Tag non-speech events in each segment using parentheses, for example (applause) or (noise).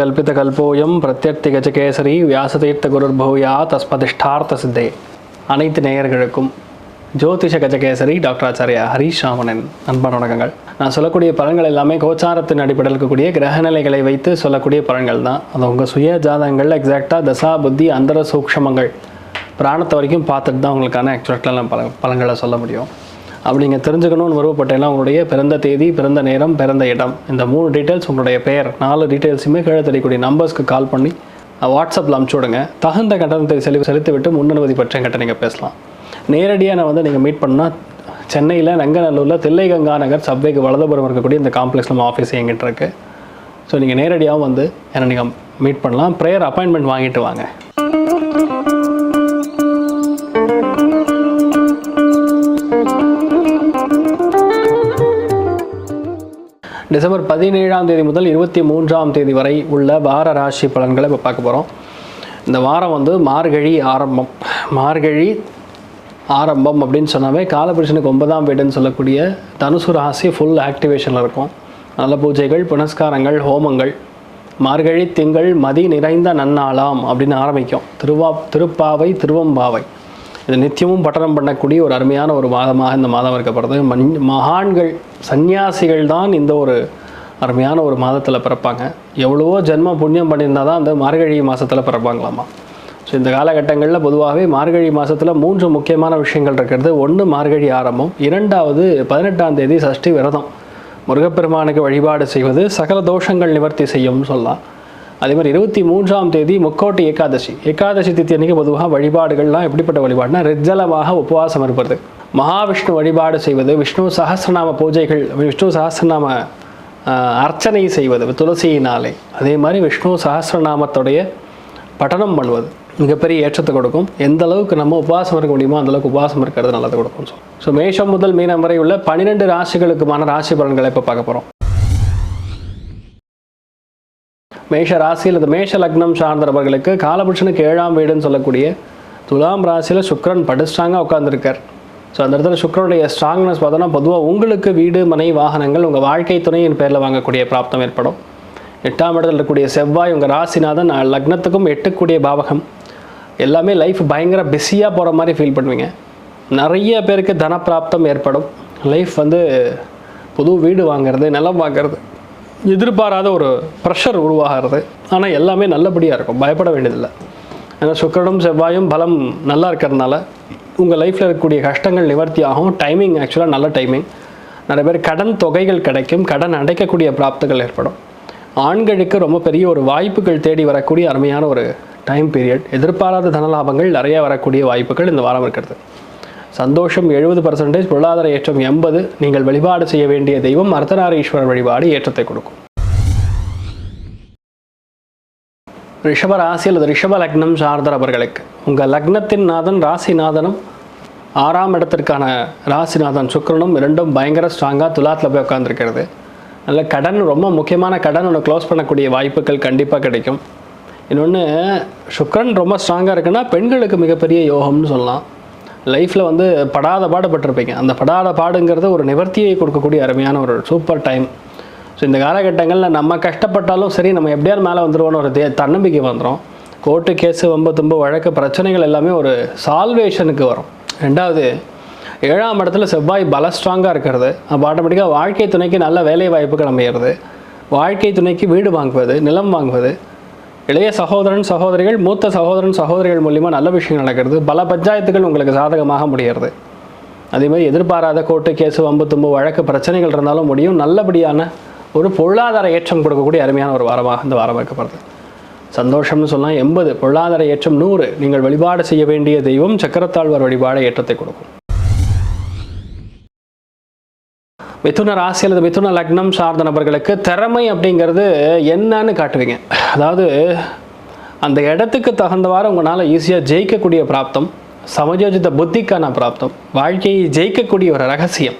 அர்த்திகல்பிதகல்போயம் பிரத்யர்த்தி கஜகேசரி வியாசதீர்த்த குருர்பூயா தஸ்மதிஷ்டார்த்த சித்தே அனைத்து நேயர்களுக்கும் ஜோதிஷ கஜகேசரி டாக்டர் ஆச்சாரியா ஹரீஷ் ராமனின் அன்பான வணக்கங்கள். நான் சொல்லக்கூடிய பலன்கள் எல்லாமே கோச்சாரத்தின் அடிப்படையில் இருக்கக்கூடிய கிரகநிலைகளை வைத்து சொல்லக்கூடிய பலன்கள் தான். அது உங்கள் சுய ஜாதகங்கள் எக்ஸாக்டாக தசா புத்தி அந்தர சூக்ஷமங்கள் பிராணத்தை வரைக்கும் பார்த்துட்டு தான் உங்களுக்கான ஆக்சுவலாக பல பலன்களை சொல்ல முடியும். அப்படி நீங்கள் தெரிஞ்சுக்கணும்னு விருப்பப்பட்டேன்னா உங்களுடைய பிறந்த தேதி பிறந்த நேரம் பிறந்த இடம் இந்த மூணு டீட்டெயில்ஸ் உங்களுடைய பெயர் நாலு டீட்டெயில்ஸுமே கீழே தெரியக்கூடிய நம்பர்ஸ்க்கு கால் பண்ணி வாட்ஸ்அப்பில் அனுப்பிச்சி விடுங்க. தகுந்த கட்டணத்தை செலவு செலுத்திவிட்டு முன்னனுமதி பற்றி என்கிட்ட நீங்கள் பேசலாம். நேரடியாக நான் வந்து நீங்கள் மீட் பண்ணால் சென்னையில் நங்கநல்லூரில் தில்லைகங்கா நகர் சப்வேக்கு வலதுபுறம் இருக்கக்கூடிய இந்த காம்ப்ளெக்ஸ் நம்ம ஆஃபீஸ் எங்கிட்ட இருக்குது ஸோ நீங்கள் நேரடியாகவும் வந்து என்னை நீங்கள் மீட் பண்ணலாம். ப்ரேயர் அப்பாயின்மெண்ட் வாங்கிட்டு வாங்க. டிசம்பர் பதினேழாம் தேதி முதல் இருபத்தி மூன்றாம் தேதி வரை உள்ள வார ராசி பலன்களை இப்போ பார்க்க போகிறோம் இந்த வாரம் வந்து மார்கழி ஆரம்பம். மார்கழி ஆரம்பம் அப்படின்னு சொன்னாவே காலபுருஷனுக்கு ஒன்பதாம் வீடுன்னு சொல்லக்கூடிய தனுசு ராசி ஃபுல் ஆக்டிவேஷனில் இருக்கும். நல்ல பூஜைகள் புனஸ்காரங்கள் ஹோமங்கள். மார்கழி திங்கள் மதி நிறைந்த நன்னாளாம் அப்படின்னு ஆரம்பிக்கும். திருவா திருப்பாவை திருவம்பாவை. இது நித்தியமும் பட்டனம் பண்ணக்கூடிய ஒரு அருமையான ஒரு மாதமாக இந்த மாதம் இருக்கப்படுறது மண் மகான்கள் சந்நியாசிகள் தான் இந்த ஒரு அருமையான ஒரு மாதத்தில் பிறப்பாங்க. எவ்வளவோ ஜென்ம புண்ணியம் பண்ணியிருந்தால் தான் அந்த மார்கழி மாதத்தில் பிறப்பாங்களாமா? ஸோ இந்த காலகட்டங்களில் பொதுவாகவே மார்கழி மாதத்தில் மூன்று முக்கியமான விஷயங்கள் இருக்கிறது. ஒன்று மார்கழி ஆரம்பம் இரண்டாவது பதினெட்டாம் தேதி சஷ்டி விரதம். முருகப்பெருமானுக்கு வழிபாடு செய்வது சகல தோஷங்கள் நிவர்த்தி செய்யும்னு சொல்லலாம். அதே மாதிரி இருபத்தி மூன்றாம் தேதி முக்கோட்டை ஏகாதசி. ஏகாதசி தித்தி அன்னைக்கு பொதுவாக வழிபாடுகள்லாம் எப்படிப்பட்ட வழிபாடுனா ரிஜ்ஜலமாக உபவாசம் இருப்பது. மகாவிஷ்ணு வழிபாடு செய்வது விஷ்ணு சஹஸ்ரநாம பூஜைகள் விஷ்ணு சஹஸ்ரநாம அர்ச்சனை செய்வது துளசியினாலே அதே மாதிரி விஷ்ணு சகசிரநாமத்துடைய பட்டனம் பண்ணுவது. மிகப்பெரிய ஏற்றத்தை கொடுக்கும். எந்த அளவுக்கு நம்ம உபவாசம் இருக்க முடியுமோ அந்தளவுக்கு உபவாசம் இருக்கிறது நல்லது கொடுக்கும் ஸோ ஸோ மேஷம் முதல் மீனம் வரை உள்ள பன்னிரெண்டு ராசிகளுக்குமான ராசி பலன்களை இப்போ பார்க்க போகிறோம் மேஷ ராசியில் இந்த மேஷ லக்னம் சார்ந்தவர்களுக்கு காலபுருஷனுக்கு ஏழாம் வீடுன்னு சொல்லக்கூடிய துலாம் ராசியில் சுக்ரன் படு ஸ்ட்ராங்காக உட்காந்துருக்கார் ஸோ அந்த இடத்துல சுக்கரனுடைய ஸ்ட்ராங்னஸ் பார்த்தோன்னா பொதுவாக உங்களுக்கு வீடு மனை வாகனங்கள் உங்கள் வாழ்க்கை துணையின் பேரில் வாங்கக்கூடிய பிராப்தம் ஏற்படும். எட்டாம் இடத்துல இருக்கக்கூடிய செவ்வாய் உங்கள் ராசிநாதன் லக்னத்துக்கும் எட்டுக்கூடிய பாவகம். எல்லாமே லைஃப் பயங்கர பிஸியாக போகிற மாதிரி ஃபீல் பண்ணுவீங்க. நிறைய பேருக்கு தனப்பிராப்தம் ஏற்படும். லைஃப் வந்து புது வீடு வாங்குறது நிலம் வாங்கிறது. எதிர்பாராத ஒரு ப்ரெஷர் உருவாகிறது. ஆனால் எல்லாமே நல்லபடியாக இருக்கும். பயப்பட வேண்டியதில்லை. ஏன்னா சுக்கரனும் செவ்வாயும் பலம் நல்லா இருக்கிறதுனால உங்கள் லைஃப்பில் இருக்கக்கூடிய கஷ்டங்கள் நிவர்த்தி ஆகும். டைமிங் ஆக்சுவலாக நல்ல டைமிங் நிறைய பேர் கடன் தொகைகள் கிடைக்கும். கடன் அடைக்கக்கூடிய பிராப்தங்கள் ஏற்படும். ஆண்களுக்கு ரொம்ப பெரிய ஒரு வாய்ப்புகள் தேடி வரக்கூடிய அருமையான ஒரு டைம் பீரியட் எதிர்பாராத தனலாபங்கள் நிறைய வரக்கூடிய வாய்ப்புகள் இந்த வாரம் இருக்கிறது. சந்தோஷம் எழுபது பர்சன்டேஜ் பொருளாதார ஏற்றம் எண்பது. நீங்கள் வழிபாடு செய்ய வேண்டிய தெய்வம் அர்த்தநாரீஸ்வரர் வழிபாடு ஏற்றத்தை கொடுக்கும். ரிஷப ராசி அல்லது ரிஷப லக்னம் சார்ந்தவர்களுக்கு உங்கள் லக்னத்தின் நாதன் ராசிநாதனும் ஆறாம் இடத்திற்கான ராசிநாதன் சுக்கரனும் இரண்டும் பயங்கர ஸ்ட்ராங்காக துலாத்தில் போய் உட்காந்துருக்கிறது நல்ல கடன் ரொம்ப முக்கியமான கடன் ஒன்று க்ளோஸ் பண்ணக்கூடிய வாய்ப்புகள் கண்டிப்பாக கிடைக்கும். இன்னொன்று சுக்கரன் ரொம்ப ஸ்ட்ராங்காக இருக்குன்னா பெண்களுக்கு மிகப்பெரிய யோகம்னு சொல்லலாம். லைஃப்பில் வந்து படாத பாடுபட்டிருப்பீங்க அந்த படாத பாடுங்கிறது ஒரு நிவர்த்தியை கொடுக்கக்கூடிய அருமையான ஒரு சூப்பர் டைம் ஸோ இந்த காலகட்டங்களில் நம்ம கஷ்டப்பட்டாலும் சரி நம்ம எப்படியாவது மேலே வந்துடுவோன்னு ஒரு தே- தன்னம்பிக்கை வந்துடும் கோர்ட்டு கேஸு வம்பு தும்பு வழக்கு பிரச்சனைகள் எல்லாமே ஒரு சால்வேஷனுக்கு வரும். ரெண்டாவது ஏழாம் இடத்துல செவ்வாய் பல ஸ்ட்ராங்காக இருக்கிறது. அப்போ ஆட்டோமேட்டிக்காக வாழ்க்கை துணைக்கு நல்ல வேலை வாய்ப்புகள் அமையிறது. வாழ்க்கை துணைக்கு வீடு வாங்குவது நிலம் வாங்குவது இளைய சகோதரன் சகோதரிகள் மூத்த சகோதரன் சகோதரிகள் மூலிமா நல்ல விஷயம் நடக்கிறது. பல பஞ்சாயத்துகள் உங்களுக்கு சாதகமாக முடிகிறது. அதேமாதிரி எதிர்பாராத கோர்ட்டு கேஸு வம்பு தும்பு வழக்கு பிரச்சனைகள் இருந்தாலும் முடியும். நல்லபடியான ஒரு பொருளாதார ஏற்றம் கொடுக்கக்கூடிய அருமையான ஒரு வாரமாக இந்த வாரம் இருக்கப்படுது சந்தோஷம்னு சொல்லலாம் எண்பது பொருளாதார ஏற்றம் நூறு. நீங்கள் வழிபாடு செய்ய வேண்டிய தெய்வம் சக்கரத்தாழ்வார் வழிபாடு ஏற்றத்தை கொடுக்கும். மிதுன ராசி அல்லது மிதுன லக்னம் சார்ந்த நபர்களுக்கு திறமை அப்படிங்கிறது என்னன்னு காட்டுவீங்க. அதாவது அந்த இடத்துக்கு தகுந்தவாறு உங்களால் ஈஸியாக ஜெயிக்கக்கூடிய பிராப்தம் சமயோஜித புத்திக்கான பிராப்தம் வாழ்க்கையை ஜெயிக்கக்கூடிய ஒரு ரகசியம்.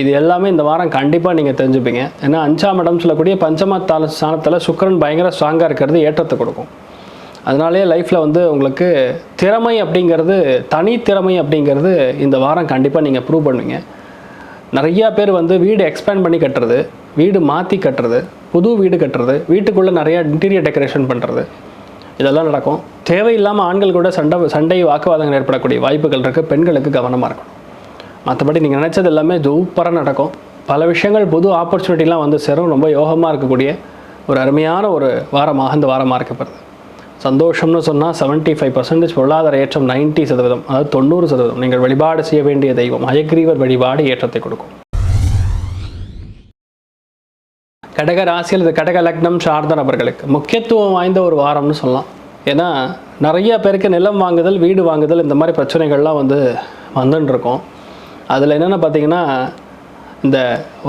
இது எல்லாமே இந்த வாரம் கண்டிப்பாக நீங்கள் தெரிஞ்சுப்பீங்க. ஏன்னா அஞ்சாம் இடம் சொல்லக்கூடிய பஞ்சமத்தால ஸ்தானத்தில் சுக்கிரன் பயங்கர ஸ்ட்ராங்காக இருக்கிறது ஏற்றத்தை கொடுக்கும். அதனாலே லைஃப்பில் வந்து உங்களுக்கு திறமை அப்படிங்கிறது தனித்திறமை அப்படிங்கிறது இந்த வாரம் கண்டிப்பாக நீங்கள் ப்ரூவ் பண்ணுவீங்க. நிறையா பேர் வந்து வீடு எக்ஸ்பேண்ட் பண்ணி கட்டுறது வீடு மாற்றி கட்டுறது புது வீடு கட்டுறது வீட்டுக்குள்ளே நிறையா இன்டீரியர் டெக்கரேஷன் பண்ணுறது இதெல்லாம் நடக்கும். தேவையில்லாமல் ஆண்கள் கூட சண்டை சண்டை வாக்குவாதங்கள் ஏற்படக்கூடிய வாய்ப்புகள் இருக்குது பெண்களுக்கு கவனமாக இருக்கணும். மற்றபடி நீங்கள் நினச்சது எல்லாமே சூப்பராக நடக்கும். பல விஷயங்கள் புது ஆப்பர்ச்சுனிட்டிலாம் வந்து சேரும். ரொம்ப யோகமாக இருக்கக்கூடிய ஒரு அருமையான ஒரு வாரமாக இந்த வாரமாக இருக்கப்படுது சந்தோஷம்னு சொன்னால் 75% ஃபைவ் பர்சன்டேஜ் பொருளாதார ஏற்றம் 90% சதவீதம் அதாவது தொண்ணூறு சதவீதம். நீங்கள் வழிபாடு செய்ய வேண்டிய தெய்வம் அயக்ரீவர் வழிபாடு ஏற்றத்தை கொடுக்கும். கடக ராசியில் இது கடக லக்னம் சார்ந்த நபர்களுக்கு முக்கியத்துவம் வாய்ந்த ஒரு வாரம்னு சொல்லலாம். ஏன்னா நிறைய பேருக்கு நிலம் வாங்குதல் வீடு வாங்குதல் இந்த மாதிரி பிரச்சனைகள்லாம் வந்து வந்துட்டுருக்கோம் அதில் என்னென்ன பார்த்தீங்கன்னா இந்த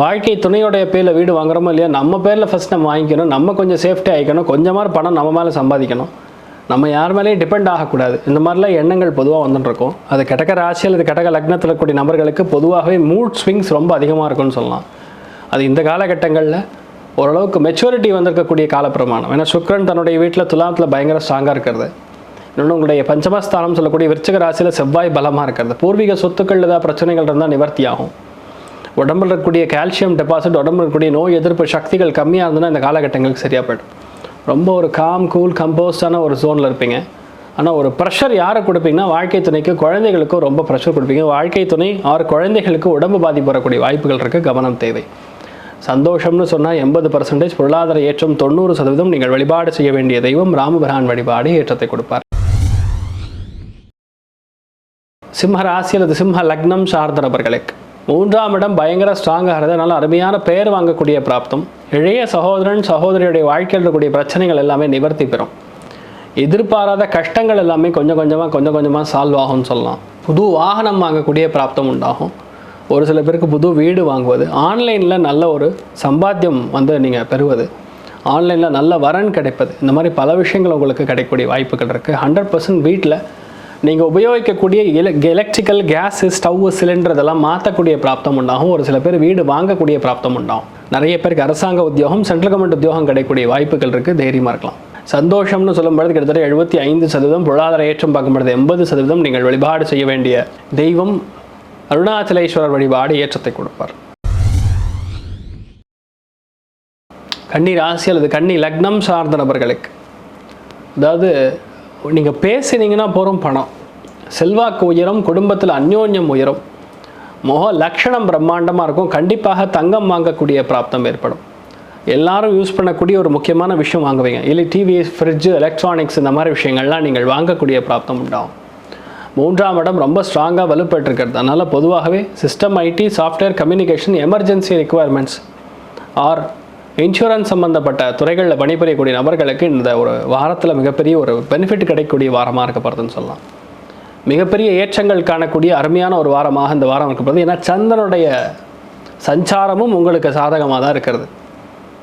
வாழ்க்கை துணையோடைய பேரில் வீடு வாங்குறோமோ இல்லையா நம்ம பேரில் ஃபஸ்ட் நம்ம வாங்கிக்கணும். நம்ம கொஞ்சம் சேஃப்டி ஆகிக்கணும் கொஞ்சமாக பணம் நம்ம மேலே சம்பாதிக்கணும். நம்ம யார் மேலேயும் டிபெண்ட் ஆகக்கூடாது. இந்த மாதிரிலாம் எண்ணங்கள் பொதுவாக வந்துட்டுருக்கும் அது கிடக்க ராசியில் அது கிடக்க லக்னத்தில் இருக்கக்கூடிய நபர்களுக்கு பொதுவாகவே மூட் ஸ்விங்ஸ் ரொம்ப அதிகமாக இருக்கும்னு சொல்லலாம். அது இந்த காலகட்டங்களில் ஓரளவுக்கு மெச்சூரிட்டி வந்திருக்கக்கூடிய காலப்பிரமாணம். ஏன்னா சுக்ரன் தன்னுடைய வீட்டில் துலாத்தில் பயங்கர ஸ்ட்ராங்காக இருக்கிறது. இன்னொன்று உங்களுடைய பஞ்சமஸ்தானம் சொல்லக்கூடிய விருச்சக ராசியில் செவ்வாய் பலமாக இருக்கிறது. பூர்வீக சொத்துக்கள் ஏதாவது பிரச்சனைகள் இருந்தால் நிவர்த்தி ஆகும். உடம்புல இருக்கக்கூடிய கால்சியம் டெபாசிட் உடம்புல இருக்கக்கூடிய நோய் எதிர்ப்பு சக்திகள் கம்மியாக இருந்ததுன்னா இந்த காலகட்டங்களுக்கு சரியாக போயிடும் ரொம்ப ஒரு காம் கூல் கம்போஸ்டான ஒரு ஜோனில் இருப்பீங்க. ஆனால் ஒரு ப்ரெஷர் யாரை கொடுப்பீங்கன்னா வாழ்க்கை துணைக்கு குழந்தைகளுக்கும் ரொம்ப ப்ரெஷர் கொடுப்பீங்க. வாழ்க்கை துணை ஆறு குழந்தைகளுக்கு உடம்பு பாதிப்பு வரக்கூடிய வாய்ப்புகள் இருக்குது கவனம் தேவை. சந்தோஷம்னு சொன்னால் எண்பது பர்சன்டேஜ் பொருளாதார ஏற்றம் தொண்ணூறு சதவீதம் நீங்கள் வழிபாடு செய்ய வேண்டிய தெய்வம். ராமபிரான் வழிபாடு ஏற்றத்தை கொடுப்பார். சிம்ம ராசி அல்லது சிம்ம லக்னம் சார்ந்த நபர்களுக்கு மூன்றாம் இடம் பயங்கர ஸ்ட்ராங்காக இருந்ததுனால அருமையான பெயர் வாங்கக்கூடிய பிராப்தம். இளைய சகோதரன் சகோதரியுடைய வாழ்க்கையில் இருக்கக்கூடிய பிரச்சனைகள் எல்லாமே நிவர்த்தி பெறும். எதிர்பாராத கஷ்டங்கள் எல்லாமே கொஞ்சம் கொஞ்சமாக கொஞ்சம் கொஞ்சமாக சால்வ் ஆகும்னு சொல்லலாம். புது வாகனம் வாங்கக்கூடிய பிராப்தம் உண்டாகும். ஒரு சில பேருக்கு புது வீடு வாங்குவது. ஆன்லைனில் நல்ல ஒரு சம்பாத்தியம் வந்து நீங்கள் பெறுவது. ஆன்லைனில் நல்ல வரன் கிடைப்பது. இந்த மாதிரி பல விஷயங்கள் உங்களுக்கு கிடைக்கக்கூடிய வாய்ப்புகள் இருக்குது ஹண்ட்ரட் பர்சன்ட் வீட்டில் நீங்கள் உபயோகிக்கக்கூடிய எல எலக்ட்ரிக்கல் கேஸ் ஸ்டவ்வு சிலிண்டர் இதெல்லாம் மாற்றக்கூடிய பிராப்தம் உண்டாகும். ஒரு சில பேர் வீடு வாங்கக்கூடிய பிராப்தம் உண்டாகும். நிறைய பேருக்கு அரசாங்க உத்தியோகம் சென்ட்ரல் கவர்மெண்ட் உத்தியோகம் கிடைக்கக்கூடிய வாய்ப்புகள் இருக்குது தைரியமாக இருக்கலாம். சந்தோஷம்னு சொல்லும்பொழுது கிட்டத்தட்ட எழுபத்தி ஐந்து சதவீதம் பொருளாதார ஏற்றம் பார்க்கும்பொழுது எண்பது சதவீதம் நீங்கள் வழிபாடு செய்ய வேண்டிய தெய்வம் அருணாச்சலேஸ்வரர் வழிபாடு ஏற்றத்தை கொடுப்பார். கன்னி ராசி அல்லது கன்னி லக்னம் சார்ந்த நபர்களுக்கு அதாவது நீங்கள் பேசினீங்கன்னா போகிறோம் பணம். செல்வாக்கு உயரும் குடும்பத்தில் அந்யோன்யம் உயரும். முக லக்ஷணம் பிரம்மாண்டமாக இருக்கும். கண்டிப்பாக தங்கம் வாங்கக்கூடிய பிராப்தம் ஏற்படும். எல்லாரும் யூஸ் பண்ணக்கூடிய ஒரு முக்கியமான விஷயம் வாங்குவீங்க. இல்லை டிவி ஃப்ரிட்ஜு எலக்ட்ரானிக்ஸ் இந்த மாதிரி விஷயங்கள்லாம் நீங்கள் வாங்கக்கூடிய பிராப்தம் உண்டாகும். மூன்றாம் இடம் ரொம்ப ஸ்ட்ராங்காக வலுப்பெற்றிருக்கிறது அதனால் பொதுவாகவே system IT software communication emergency requirements or insurance சம்மந்தப்பட்ட துறைகளில் பணிபுரியக்கூடிய நபர்களுக்கு இந்த ஒரு வாரத்தில் மிகப்பெரிய ஒரு பெனிஃபிட் கிடைக்கக்கூடிய வாரமாக இருக்கப்படுதுன்னு சொல்லலாம். மிகப்பெரிய ஏற்றங்கள் காணக்கூடிய அருமையான ஒரு வாரமாக இந்த வாரம் இருக்கப்படுது ஏன்னா சந்திரனுடைய சஞ்சாரமும் உங்களுக்கு சாதகமாக தான் இருக்கிறது.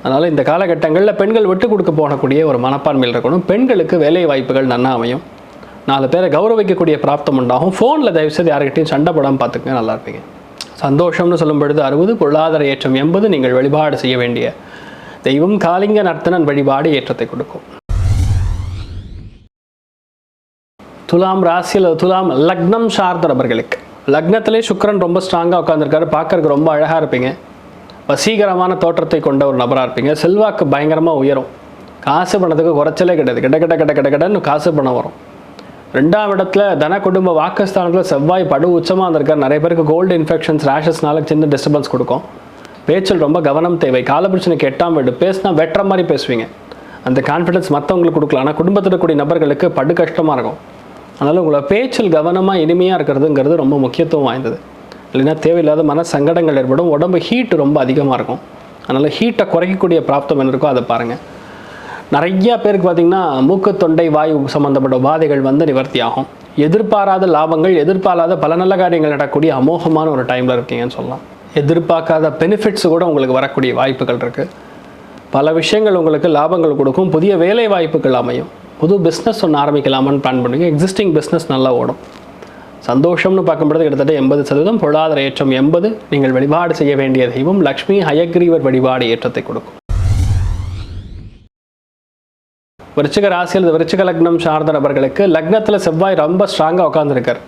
அதனால் இந்த காலகட்டங்களில் பெண்கள் விட்டு கொடுக்க போகக்கூடிய ஒரு மனப்பான்மையில் இருக்கணும். பெண்களுக்கு வேலை வாய்ப்புகள் நன்னா அமையும். நாலு பேரை கௌரவிக்கக்கூடிய பிராப்தம் உண்டாகும். ஃபோனில் தயவுசெய்து யாருக்கிட்டையும் சண்டை படம் பார்த்துக்கங்க நல்லா இருப்பீங்க. சந்தோஷம்னு சொல்லும் பொழுது அறுபது பொருளாதார ஏற்றம் எண்பது நீங்கள் வழிபாடு செய்ய வேண்டிய தெய்வம் காளிங்க நர்த்தனன் வழிபாடு ஏற்றத்தை கொடுக்கும். துலாம் ராசியில் துலாம் லக்னம் சார்ந்த நபர்களுக்கு. லக்னத்திலே சுக்கரன் ரொம்ப ஸ்ட்ராங்காக உட்காந்துருக்காரு பார்க்கறதுக்கு ரொம்ப அழகாக இருப்பீங்க. வசீகரமான தோற்றத்தை கொண்ட ஒரு நபராக இருப்பீங்க. செல்வாக்கு பயங்கரமாக உயரும். காசு பணத்துக்கு குறைச்சலே கிடையாது. கிட்ட கிட்ட கிட்ட கிட்ட கிட்டன்னு காசு பணம் வரும். ரெண்டாம் இடத்துல தன குடும்ப வாக்குஸ்தானத்தில் செவ்வாய் படு உச்சமாக இருந்திருக்கார் நிறைய பேருக்கு கோல்டு இன்ஃபெக்ஷன்ஸ் ரேஷஸ்னால சின்ன டிஸ்டர்பன்ஸ் கொடுக்கும். பேச்சில் ரொம்ப கவனம் தேவை. காலபிரச்சனைக்கு எட்டாம் வீடு. பேசினா வெட்டுற மாதிரி பேசுவீங்க. அந்த கான்ஃபிடன்ஸ் மற்றவங்களுக்கு கொடுக்கலாம். ஆனால் குடும்பத்தில் கூடிய நபர்களுக்கு படு கஷ்டமாக இருக்கும். அதனால் உங்களை பேச்சில் கவனமாக இனிமையாக இருக்கிறதுங்கிறது ரொம்ப முக்கியத்துவம் வாய்ந்தது. இல்லைன்னா தேவையில்லாத மன சங்கடங்கள் ஏற்படும். உடம்பு ஹீட் ரொம்ப அதிகமாக இருக்கும். அதனால் ஹீட்டை குறைக்கக்கூடிய பிராப்தம் என்ன இருக்கோ அதை பாருங்கள் நிறையா பேருக்கு பார்த்திங்கன்னா மூக்கு தொண்டை வாயு சம்மந்தப்பட்ட உபாதைகள் வந்து நிவர்த்தி ஆகும். எதிர்பாராத லாபங்கள் எதிர்பாராத பல நல்ல காரியங்கள் நடக்கக்கூடிய அமோகமான ஒரு டைமில் இருக்கீங்கன்னு சொல்லலாம். எதிர்பார்க்காத பெனிஃபிட்ஸ் கூட உங்களுக்கு வரக்கூடிய வாய்ப்புகள் இருக்குது பல விஷயங்கள் உங்களுக்கு லாபங்கள் கொடுக்கும். புதிய வேலை வாய்ப்புகள் அமையும். புது பிஸ்னஸ் ஒன்று ஆரம்பிக்கலாமான்னு பிளான் பண்ணுங்க. எக்ஸிஸ்டிங் பிஸ்னஸ் நல்லா ஓடும். சந்தோஷம்னு பார்க்கும்பொழுது கிட்டத்தட்ட எண்பது சதவீதம். பொருளாதார ஏற்றம் எண்பது. நீங்கள் வழிபாடு செய்ய வேண்டிய தெய்வம் லக்ஷ்மி ஹயக்ரீவர் வழிபாடு ஏற்றத்தை கொடுக்கும். விருச்சிக ராசியில் விருச்சிக லக்னம் சார்ந்த நபர்களுக்கு லக்னத்தில் செவ்வாய் ரொம்ப ஸ்ட்ராங்காக உட்காந்துருக்கார்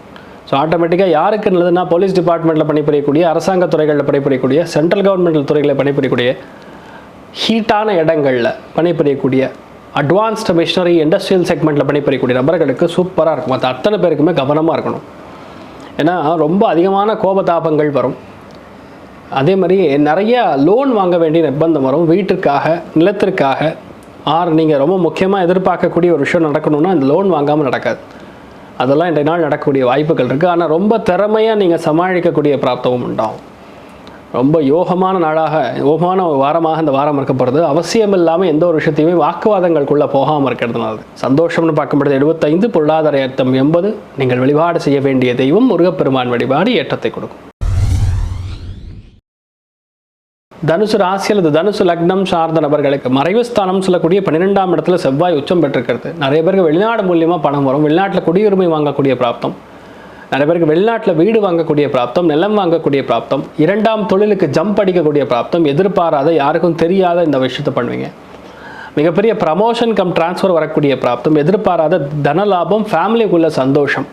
ஸோ ஆட்டோமேட்டிக்காக யாருக்கு நல்லதுன்னா போலீஸ் டிபார்ட்மெண்ட்டில் பணிபுரியக்கூடிய அரசாங்க துறைகளில் பணிபுரியக்கூடிய சென்ட்ரல் கவர்மெண்ட் துறைகளில் பணிபுரியக்கூடிய ஹீட்டான இடங்களில் பணிபுரியக்கூடிய அட்வான்ஸ்டு மிஷினரி இண்டஸ்ட்ரியல் செக்மெண்ட்டில் பணிபுரியக்கூடிய நபர்களுக்கு சூப்பராக இருக்கும். மற்ற அத்தனை பேருக்குமே கவனமாக இருக்கணும். ஏன்னா ரொம்ப அதிகமான கோபதாபங்கள் வரும். அதே மாதிரி நிறைய லோன் வாங்க வேண்டிய நிர்பந்தம் வரும். வீட்டிற்காக நிலத்திற்காக. ஆர் நீங்கள் ரொம்ப முக்கியமாக எதிர்பார்க்கக்கூடிய ஒரு விஷயம் நடக்கணும்னா இந்த லோன் வாங்காமல் நடக்காது. அதெல்லாம் இன்றைய நாள் நடக்கக்கூடிய வாய்ப்புகள் இருக்குது ஆனால் ரொம்ப திறமையாக நீங்கள் சமாளிக்கக்கூடிய பிராப்தமும் உண்டாகும். ரொம்ப யோகமான நாளாக யோகமான வாரமாக இந்த வாரம் இருக்க போகிறது அவசியம் இல்லாமல் எந்த ஒரு விஷயத்தையுமே வாக்குவாதங்களுக்குள்ளே போகாமல் இருக்கிறதுனால சந்தோஷம்னு பார்க்கும்பொழுது எழுபத்தைந்து பொருளாதார ஏற்றம் எண்பது. நீங்கள் வழிபாடு செய்ய வேண்டிய தெய்வம் முருகப்பெருமான் வழிபாடு ஏற்றத்தை கொடுக்கும். தனுசு ராசி அல்லது தனுசு லக்னம் சார்ந்த நபர்களுக்கு மறைவு ஸ்தானம் சொல்லக்கூடிய பன்னிரெண்டாம் இடத்துல செவ்வாய் உச்சம் பெற்றிருக்கிறது. நிறைய பேருக்கு வெளிநாடு மூலியமாக பணம் வரும். வெளிநாட்டில் குடியுரிமை வாங்கக்கூடிய பிராப்தம். நிறைய பேருக்கு வெளிநாட்டில் வீடு வாங்கக்கூடிய பிராப்தம் நிலம் வாங்கக்கூடிய பிராப்தம் இரண்டாம் தொழிலுக்கு ஜம்ப் அடிக்கக்கூடிய பிராப்தம் எதிர்பாராத யாருக்கும் தெரியாத இந்த விஷயத்தை பண்ணுவீங்க. மிகப்பெரிய ப்ரமோஷன் கம் டிரான்ஸ்ஃபர் வரக்கூடிய பிராப்தம் எதிர்பாராத தன லாபம் ஃபேமிலிக்குள்ள சந்தோஷம்.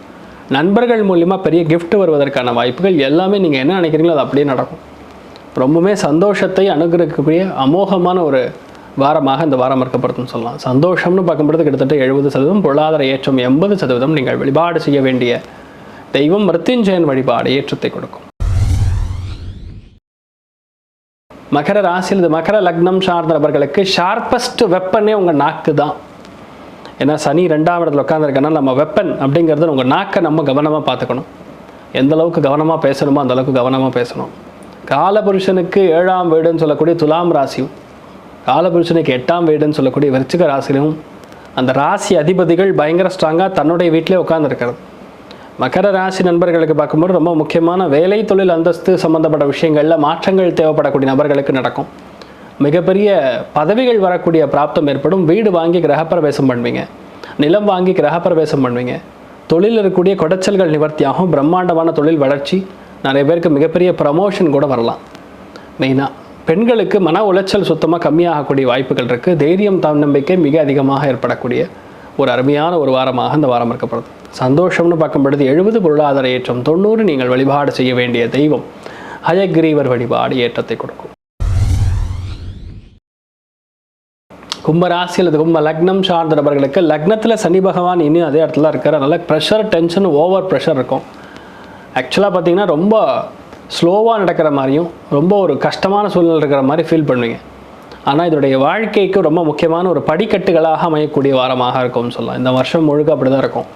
நண்பர்கள் மூலிமா பெரிய கிஃப்ட் வருவதற்கான வாய்ப்புகள் எல்லாமே நீங்கள் என்ன நினைக்கிறீங்களோ அது அப்படியே நடக்கும். ரொம்பவுமே சந்தோஷத்தை அனுகிரகக்கூடிய அமோகமான ஒரு வாரமாக இந்த வாரம் இருக்கப்படுதுன்னு சொல்லலாம். சந்தோஷம்னு பார்க்கும்பொழுது கிட்டத்தட்ட எழுபது சதவீதம் பொருளாதார ஏற்றம் எண்பது சதவீதம் நீங்கள் வழிபாடு செய்ய வேண்டிய தெய்வம் மிருத்யுஞ்சயன் வழிபாடு ஏற்றத்தை கொடுக்கும். மகர ராசியில் இது மகர லக்னம் சார்ந்த நபர்களுக்கு ஷார்பஸ்ட் வெப்பனே உங்கள் நாக்கு தான். ஏன்னா சனி ரெண்டாம் இடத்துல உட்காந்துருக்கனால நம்ம வெப்பன் அப்படிங்கிறது உங்கள் நாக்கை நம்ம கவனமாக பார்த்துக்கணும். எந்த அளவுக்கு கவனமாக பேசணுமோ அந்த அளவுக்கு கவனமாக பேசணும். காலபுருஷனுக்கு ஏழாம் வீடுன்னு சொல்லக்கூடிய துலாம் ராசியும் காலபுருஷனுக்கு எட்டாம் வீடுன்னு சொல்லக்கூடிய விருச்சிக ராசியிலும் அந்த ராசி அதிபதிகள் பயங்கர ஸ்ட்ராங்காக தன்னுடைய வீட்டிலே உட்காந்துருக்கிறது மகர ராசி நண்பர்களுக்கு பார்க்கும்போது ரொம்ப முக்கியமான வேலை தொழில் அந்தஸ்து சம்பந்தப்பட்ட விஷயங்களில் மாற்றங்கள் தேவைப்படக்கூடிய நபர்களுக்கு நடக்கும். மிகப்பெரிய பதவிகள் வரக்கூடிய பிராப்தம் ஏற்படும். வீடு வாங்கி கிரகப்பிரவேசம் பண்ணுவீங்க. நிலம் வாங்கி கிரகப்பிரவேசம் பண்ணுவீங்க. தொழில் இருக்கக்கூடிய குடைச்சல்கள் நிவர்த்தியாகும். பிரம்மாண்டமான தொழில் வளர்ச்சி நிறைய பேருக்கு மிகப்பெரிய ப்ரமோஷன் கூட வரலாம். மெயினாக பெண்களுக்கு மன உளைச்சல் சுத்தமாக கம்மியாகக்கூடிய வாய்ப்புகள் இருக்குது தைரியம் தன்னம்பிக்கை மிக அதிகமாக ஏற்படக்கூடிய ஒரு அருமையான ஒரு வாரமாக இந்த வாரம் இருக்கப்படுது சந்தோஷம்னு பார்க்கும் பொழுது எழுபது பொருளாதார ஏற்றம் தொண்ணூறு நீங்கள் வழிபாடு செய்ய வேண்டிய தெய்வம் ஹயக்ரீவர் வழிபாடு ஏற்றத்தை கொடுக்கும். கும்பராசி அல்லது கும்ப லக்னம் சார்ந்த நபர்களுக்கு லக்னத்தில் சனி பகவான் இன்னும் அதே இடத்துல இருக்கிற நல்ல ப்ரெஷர் டென்ஷன் ஓவர் ப்ரெஷர் இருக்கும். ஆக்சுவலாக பார்த்தீங்கன்னா ரொம்ப ஸ்லோவாக நடக்கிற மாதிரியும் ரொம்ப ஒரு கஷ்டமான சூழ்நிலை இருக்கிற மாதிரி ஃபீல் பண்ணுவீங்க. ஆனால் இதோடைய வாழ்க்கைக்கு ரொம்ப முக்கியமான ஒரு படிக்கட்டுகளாக அமையக்கூடிய வாரமாக இருக்கும்னு சொல்லலாம். இந்த வருஷம் முழுக்க அப்படி தான் இருக்கும்.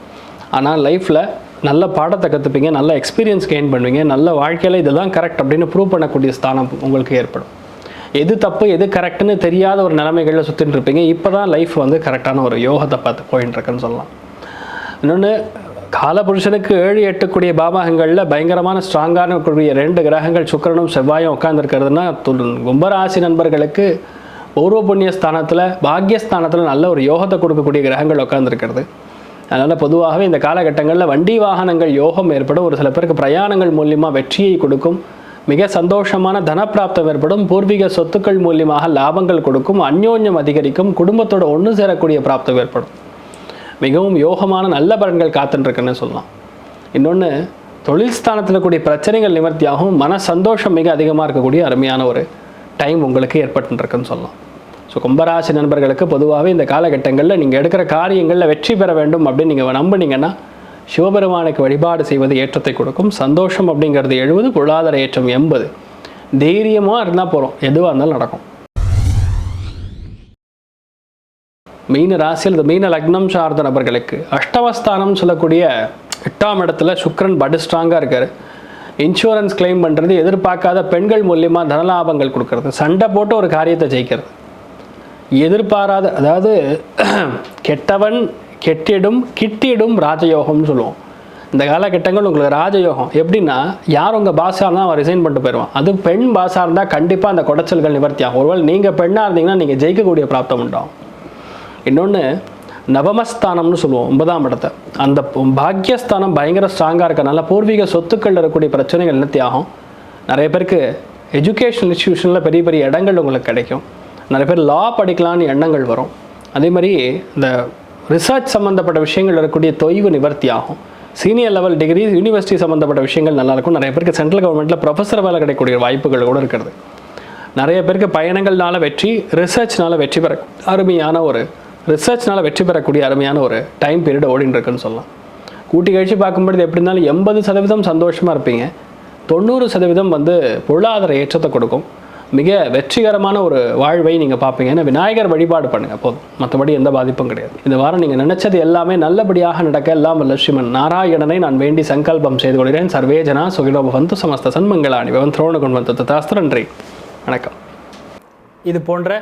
ஆனால் லைஃப்பில் நல்ல பாடத்தை கற்றுப்பீங்க நல்ல எக்ஸ்பீரியன்ஸ் கெயின் பண்ணுவீங்க நல்ல வாழ்க்கையில் இதுதான் கரெக்ட் அப்படின்னு ப்ரூவ் பண்ணக்கூடிய ஸ்தானம் உங்களுக்கு ஏற்படும். எது தப்பு எது கரெக்டுன்னு தெரியாத ஒரு நிலைமைகளில் சுற்றிட்டு இருப்பீங்க. இப்போ தான் லைஃப் வந்து கரெக்டான ஒரு யோகத்தை பார்த்து போயின்னு இருக்குன்னு சொல்லலாம். இன்னொன்று காலபுருஷனுக்கு ஏழு எட்டுக்கூடிய பாவகங்களில் பயங்கரமான ஸ்ட்ராங்கான இருக்கக்கூடிய ரெண்டு கிரகங்கள் சுக்கிரனும் செவ்வாயும் உட்காந்துருக்கிறதுனா கும்பராசி நண்பர்களுக்கு பூர்வ புண்ணிய ஸ்தானத்தில் பாக்யஸ்தானத்தில் நல்ல ஒரு யோகத்தை கொடுக்கக்கூடிய கிரகங்கள் உட்காந்துருக்கிறது அதனால் பொதுவாகவே இந்த காலகட்டங்களில் வண்டி வாகனங்கள் யோகம் ஏற்படும். ஒரு சில பேருக்கு பிரயாணங்கள் மூலியமாக வெற்றியை கொடுக்கும். மிக சந்தோஷமான தனப்பிராப்தம் ஏற்படும். பூர்வீக சொத்துக்கள் மூலியமாக லாபங்கள் கொடுக்கும். அந்யோன்யம் அதிகரிக்கும். குடும்பத்தோட ஒன்று சேரக்கூடிய பிராப்தம் ஏற்படும். மிகவும் யோகமான நல்ல பலன்கள் காத்துட்டுருக்குன்னு சொல்லலாம். இன்னொன்று தொழில் ஸ்தானத்தில் கூடிய பிரச்சனைகள் நிவர்த்தியாகவும் மன சந்தோஷம் மிக அதிகமாக இருக்கக்கூடிய அருமையான ஒரு டைம் உங்களுக்கு ஏற்பட்டுருக்குன்னு சொல்லலாம். ஸோ கும்பராசி நண்பர்களுக்கு பொதுவாகவே இந்த காலகட்டங்களில் நீங்கள் எடுக்கிற காரியங்களில் வெற்றி பெற வேண்டும் அப்படின்னு நீங்கள் நம்புனீங்கன்னா சிவபெருமானுக்கு வழிபாடு செய்வது ஏற்றத்தை கொடுக்கும். சந்தோஷம் அப்படிங்கிறது எழுபது பொருளாதார ஏற்றம் எண்பது. தைரியமாக இருந்தால் போகிறோம் எதுவாக இருந்தாலும் நடக்கும். மீன ராசி இந்த மீன லக்னம் சார்ந்த நபர்களுக்கு அஷ்டவஸ்தானம் சொல்லக்கூடிய எட்டாம் இடத்துல சுக்ரன் படு ஸ்ட்ராங்காக இருக்கார். இன்சூரன்ஸ் கிளைம் பண்ணுறது எதிர்பார்க்காத பெண்கள் மூலியமாக தனலாபங்கள் கொடுக்கறது. சண்டை போட்டு ஒரு காரியத்தை ஜெயிக்கிறது. எதிர்பாராத அதாவது (clears throat) கெட்டவன் கெட்டிடும் கிட்டிடும் ராஜயோகம்னு சொல்லுவோம். இந்த காலகட்டங்கள் உங்களுக்கு ராஜயோகம். எப்படின்னா யார் உங்கள் பாஸாக இருந்தால் அவன் ரிசைன் பண்ணிட்டு போயிடுவான். அது பெண் பாஸாக இருந்தால் கண்டிப்பாக அந்த குடைச்சல்கள் நிவர்த்தியாகும் ஒருவேளை நீங்கள் பெண்ணாக இருந்தீங்கன்னா நீங்கள் ஜெயிக்கக்கூடிய பிராப்தம் உண்டாகும். இன்னொன்று நவமஸ்தானம்னு சொல்லுவோம் ஒன்பதாம் இடத்தை. அந்த பாக்யஸ்தானம் பயங்கர ஸ்ட்ராங்காக இருக்கனால பூர்வீக சொத்துக்கள் இருக்கக்கூடிய பிரச்சனைகள் என்ன தியாகும்? நிறைய பேருக்கு எஜுகேஷன் இன்ஸ்டியூஷனில் பெரிய பெரிய இடங்கள் உங்களுக்கு கிடைக்கும். நிறைய பேர் லா படிக்கலான்னு எண்ணங்கள் வரும். அதே மாதிரி இந்த ரிசர்ச் சம்மந்தப்பட்ட விஷயங்கள் இருக்கக்கூடிய தொய்வு நிவர்த்தி ஆகும். சீனியர் லெவல் டிகிரி யூனிவர்சிட்டி சம்மந்தப்பட்ட விஷயங்கள் நல்லாயிருக்கும் நிறைய பேருக்கு சென்ட்ரல் கவர்மெண்ட்டில் ப்ரொஃபஸர் வேலை கிடைக்கக்கூடிய வாய்ப்புகள் கூட இருக்கிறது. நிறைய பேருக்கு பயணங்கள்னால வெற்றி ரிசர்ச்னால வெற்றி பெற அருமையான ஒரு ரிசர்ச்னால் வெற்றி பெறக்கூடிய அருமையான ஒரு டைம் பீரியட் ஓடின்னு இருக்குன்னு சொல்லலாம். கூட்டி கழிச்சு பார்க்கும்பொழுது எப்படி இருந்தாலும் எண்பது சதவீதம் சந்தோஷமாக இருப்பீங்க. தொண்ணூறு சதவீதம் வந்து பொருளாதார ஏற்றத்தை கொடுக்கும். மிக வெற்றிகரமான ஒரு வாழ்வை நீங்கள் பார்ப்பீங்க. ஏன்னா விநாயகர் வழிபாடு பண்ணுங்கள் போதும். மற்றபடி எந்த பாதிப்பும் கிடையாது. இந்த வாரம் நீங்கள் நினச்சது எல்லாமே நல்லபடியாக நடக்க எல்லாம் வல்ல ஸ்ரீமன் நாராயணனை நான் வேண்டி சங்கல்பம் செய்து கொள்கிறேன். சர்வேஜனா ஜனா சுகிலோபவந்து சமஸ்த சன்மங்களாணி பவன் திரோண குண்வந்த ததாஸ்து நன்றி. வணக்கம். இது போன்ற